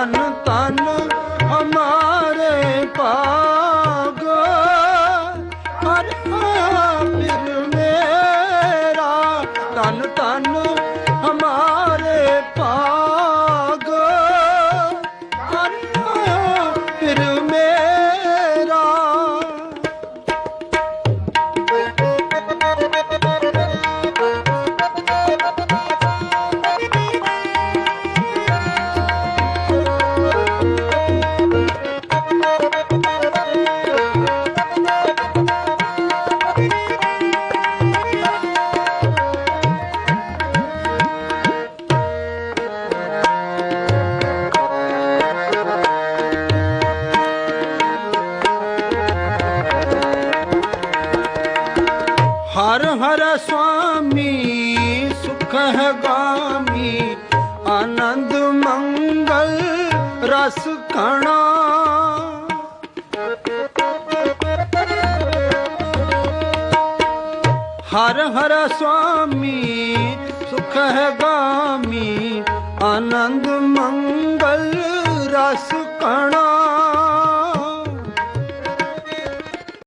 ਤਨ ਤਨ ਹਮਾਰੇ ਭਾਗ। ਹਰ ਆਮਿਰ ਮੇਰਾ ਤਨ ਤਨ ਹਰ ਹਰ ਸੁਆਮੀ, ਸੁਖ ਹੈ ਗਾਮੀ। ਆਨੰਦ, ਮੰਗਲ, ਰਸ ਕਣਾ ਹਰ ਹਰ ਸੁਆਮੀ, ਸੁਖ ਹੈ ਗਾਮੀ। ਆਨੰਦ, ਮੰਗਲ, ਰਸ ਕਣਾ